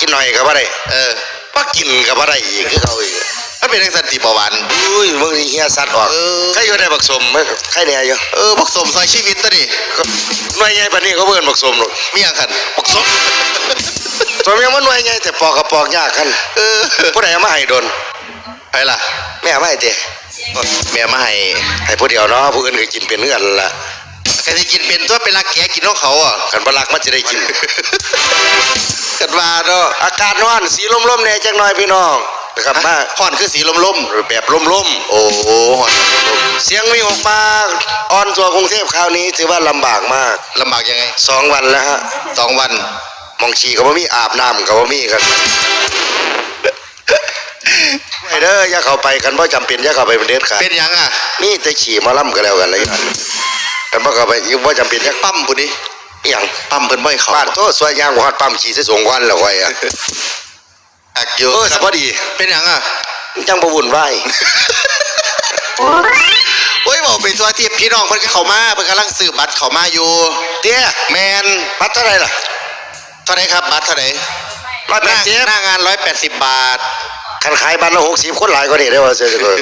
กินหน่อยก็บ่ได้เออบ่กินก็บ่ได้อีกคือเขาอีกมันเป็นทังสันติเบาหวานอุ้ยมึงนี่เฮียสัตว์ออกเออ ใครอยู่ได้บักสมมั้ยใครเนี่ยอยู่เออพวกสมซอยชีวิตตัวนี่หน่วยใหญ่ปานนี้เขาเบิ่นบักสมหรอกมีอย่างขันพวกสมสมยังมันหน่วยใหญ่แต่ปอกกับปอกยากคันเออผู้ใดเอามาให้โดนไปล่ะ แม่เอามาให้เตะแม่มาให้ให้ผู้เดียวเนาะผู้อื่นก็กินเป็นเงินล่ะ ใครจะกินเป็นตัวเป็นรักแกกินของเขาอะกันบ่รักมันจะได้กินกันว่าเนาะอากาศร้อนสีลมๆแหน่จักหน่อยพี่น้องนะครับมาห่อนคือสีลมแบบลมๆโอ้โหห่อนลมๆเสียงมีออกมาออนตัวกรุงเทพคราวนี้ถือว่าลำบากมากลำบากยังไงสองวันแล้วฮะสองวันมองฉี่ก็บ่มีอาบน้ำก็บ่มีกันไอ้เด้ออย่าเข้าไปกันบ่จำเป็นอย่าเข้าไปเป็นเด็ดขาดเป็นหยังอะนี่แต่ฉี่หมาล่ำก็แล้วกันเลย กันบ่เข้าไปอยู่บ่จำเป็นอย่าปั๊มบุนี้อหย่างปั๊มเพิ่นบ่ให้เขาบ้านโตสวยยางบ่ฮอดปั๊มฉี่ใส่สงวันแล้วไว้อะอักอยู่เออสพอดี เป็นหยังอะจังบ่วุ่นวายโอ้ยบอกเป็นตัวที่พี่น้องเพิ่นก็เข้ามาเพิ่นกำลังซื้อบัตรเข้ามาอยู่เตี้ยแมนบัตรเท่าไหร่ล่ะเท่าไหร่ครับบัตรเท่าไหร่ร้อยหแปน้าดสิบหน้างาน180บาทคันขายบัตรละ60คนหลายกว่านี้ได้ว่าเสียจังเลย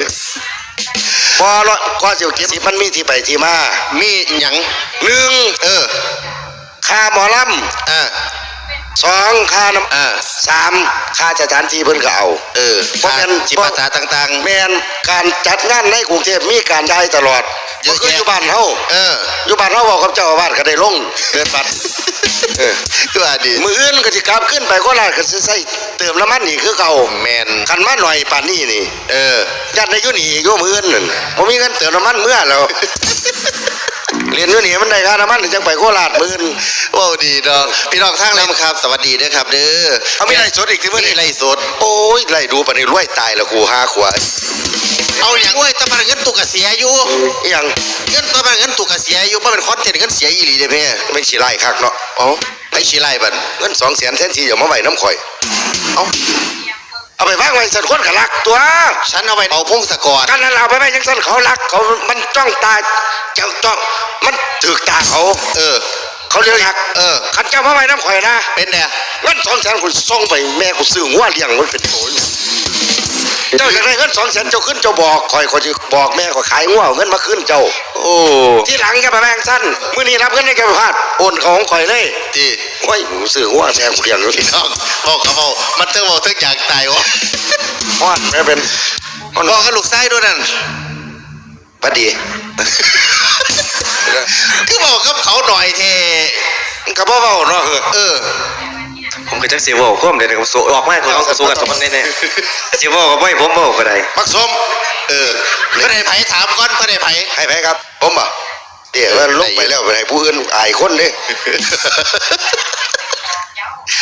พอละก็สิเก็บสิมันมีที่ไปที่มา มีหยังหนึ่งเออค่าหมอลเออำ สองค่าน้เออำสามค่าสถานที่เพิ่นก็เอาเออเพราะฉะนั้นจิปาถาต่าง แมนการจัดงานในกรุงเทพมีการจ่ายตลอดเยอะบ่คือแยะอยู่บ้านเฮาๆ เอออยู่บ้านเฮาบอกกับเจ้าอาวาสก็ได้ลงเกินบัตรเออตัวดีมืออื่นก็สิกลับขึ้นไปก็ลาดก็สิใส่เติมน้ำมันนี่คือเก่าแมนคันมาหน่อยป่านนี้นี่ เออ ยัดในอยู่นี่อยู่มืออื่นนั่นบ่มีเงินเติมน้ำมันเมื่อแล้ว เรียนอยู่นี่มันได้ค่าน้ำมันจังไปโคราชมื้ออื่นโอ้ดีเนาะพี่น้องทางเลยครับ สวัสดีเด้อครับเด้อเอามีไล่สดอีกทีมื้อมีนี้ไล่สด โอ้ยไล่ดูปานนี้รวยตายแล้วกูหาขวาเอาอย่างเว้ยแตะมันเงินตุกกะเสียอยู่อีหยังเงินตะมันเงินตุกกะเสียอยู่บ่เป็นคอนเทนต์เงินเสียอีหลีเด้อแม่ไม่สิไล่คักเนาะเอ๋อไอ้สิไล่บัดเงิน200,000แทนที่จะมาไว้น้ำข่อยเอ้าเอาไปวางไว้สันคนก็รักตัว ฉันเอาไปเอาพงศกรกันนั้นเอาไปไว้จังซั่นเขารักเขามันจ้องตา เจ้าจ้องมันถึกตาเขา เออ เขาเรียกหักเออขันเจ้ามาไว้น้ำข่อยนะเป็นแน่เงินสองแสนคุณส่งไปแม่กูซื้อหัวเลี้ยงมันเป็นโถยเจ้าอยากได้เงินสองแสนเจ้าขึ้นเจ้าบอกข่อยข่อยจะบอกแม่ข่อยขายหัวเอาเงินมาขึ้นเจ้า โอ้ที่หลังแกไปแบ่งสั้นมื้อนี้รับเงินให้แกไปพลาดโอนของข่อยเลยดีโอ้ยกูซื้อหัวแม่กูเลี้ยงอยู่พี่น้องบอกกับเอามันเทิงบอกเทิงอยากตายวะหัวแม่เป็นมันบอกกับลูกไส้ด้วยนั่น พอดีคือบอกกับเขาหน่อยเทมันก็บ่เว้าเนาะเออผมก็จักสิเว้าความได้ก็สู้ออกมาผมก็สู้กันสมันแน่ๆสิเว้าก็บ่ให้ผมเว้าก็ได้มักสมเออก็ได้ไผถามก่อนก็ได้ไผให้ไปครับ ผมบ่เดี๋ยวว่าลงไปแล้วไปให้ผู้อื่นอายคนเด้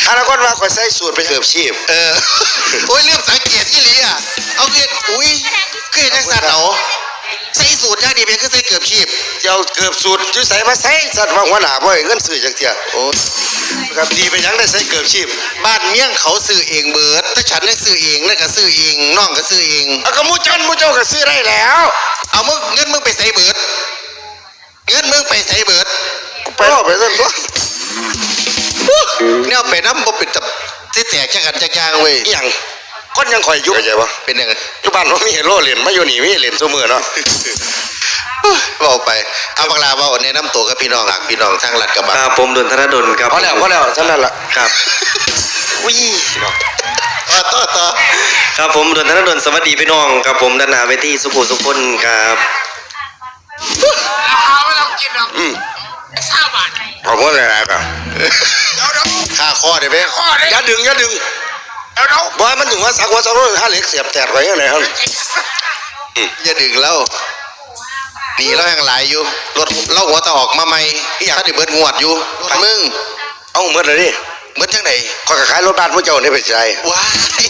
อนาคตว่าข่อยใส่สูตรไปเกือบชีพ เออโอ้ยเรื่องสังเกตยี่หลีอะเอาเกิดอุ้ยเกิดจังสันเหรอ ใส่สูตรอย่างดีเพียงคือใส่เกือบชีพเจ้าเกือบสูตรจุใส่มาใส่สัตว์ว่าหัวหน้าบ่ให้เงินซื้อจักเที่ยโอ้ครับดีไปหยังได้ใส่เกือบชีพ บ้านเมี่ยงเขาซื้อเองเบิดแต่ฉันยังซื้อเองนั่นก็ซื้อเองน้องก็ซื้อเองเอาก็หมูจันหมูเจ้าก็ซื้อได้แล้ว เอามึงเงินมึงไปใส่เบิดเงินมึงไปใส่เบิดไปรอบไปซั่นตัวเนี่ยไปน้ำบ่เป็นตับที่แตกจักกันจักอยางเว้ยอีหยัง คนยังข่อยอยู่เข้าใจบ่เป็นยังไงอยู่บ้านบ่มีเฮโลเล่นมาอยู่นี่มีเล่นซุมื้อเนาะบอกไปเอาบักลาเว่าแนะนำตัวกับพี่น้องหลักพี่น้องทางหลัดกระบะครับผมดนธนดลครับพอแล้วพอแล้วเท่านั้นล่ะครับอุ้ยต่อต่อต่อครับผมดนธนดลสวัสดีพี่น้องครับผมด้านหน้าเวทีสุขุสุขคนครับอืมเอาหมดแล้วครับค่าข้อได้ไหมอย่าดึงอย่าดึง บ่ให้มันถึงว่าสักว่าสักว่าหาเหล็กเสียบแตกไว้ยังไงครับอย่าดึงแล้วหนีแล้วยังหลายอยู่รถเล่าหัวตะออกมาใหม่ถ้าได้เบิดงวดอยู่รถมึงเอาหมดเลยดิเบิดจังไหนข้อยก็ขายรถบ้านผู้เจ้านี่ไปใช้ว้าย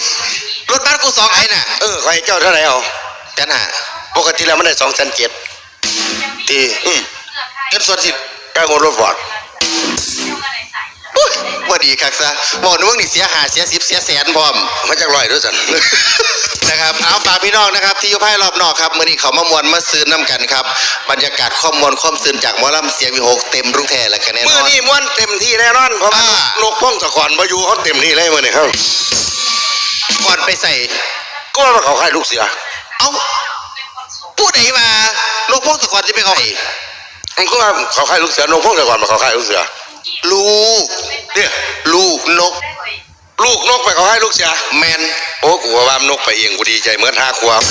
รถบ้านกูสองไอ้น่ะเออข้อยให้เจ้าเท่าไหร่เอาจันน่ะปกติแล้วมันได้2 7 0 0 0ตีอืมเงินส่วนสิกางรถฟอร์ดอุ๊ยบ่ ดีคักซะบอกนึกว่านี่เสียหาเสียสิบเสียแสนพร้อมมาจากร้อยด้วยสัน นะครับเอาฝากพี่น้องนะครับที่อยู่ภายรอบนอกครับมื่อนี้เขามามวนมาซื้อน้ำกันครับบรรยากาศข้อมวลข้อมซื้อจากหมอลำเสียงวิหกเต็มรุ่งแท้และกันแน่นเมื่ออนนี้ม้วนเต็มที่แน่นอนเพราะว่าอ่า นกพ่องสะกอนมาอยู่เขาเต็มที่เลยมื่อนี้ครับ ก่อนไปใส่ ก็ว่าเขาขายลูกเสือเอาผู้ใดมาลูกพวกสะกอนจะไปเอาไห้มันก็ว่าเขาขายลูกเสือนกพ่องสะกอนมาเขาขายลูกเสือ ลูกเนี่ยลูกนก ลูกนกไปเขาให้ลูกเสียแมนโอ้กูว่าว่านกไปเองกูดีใจเหมือนห้าขวบ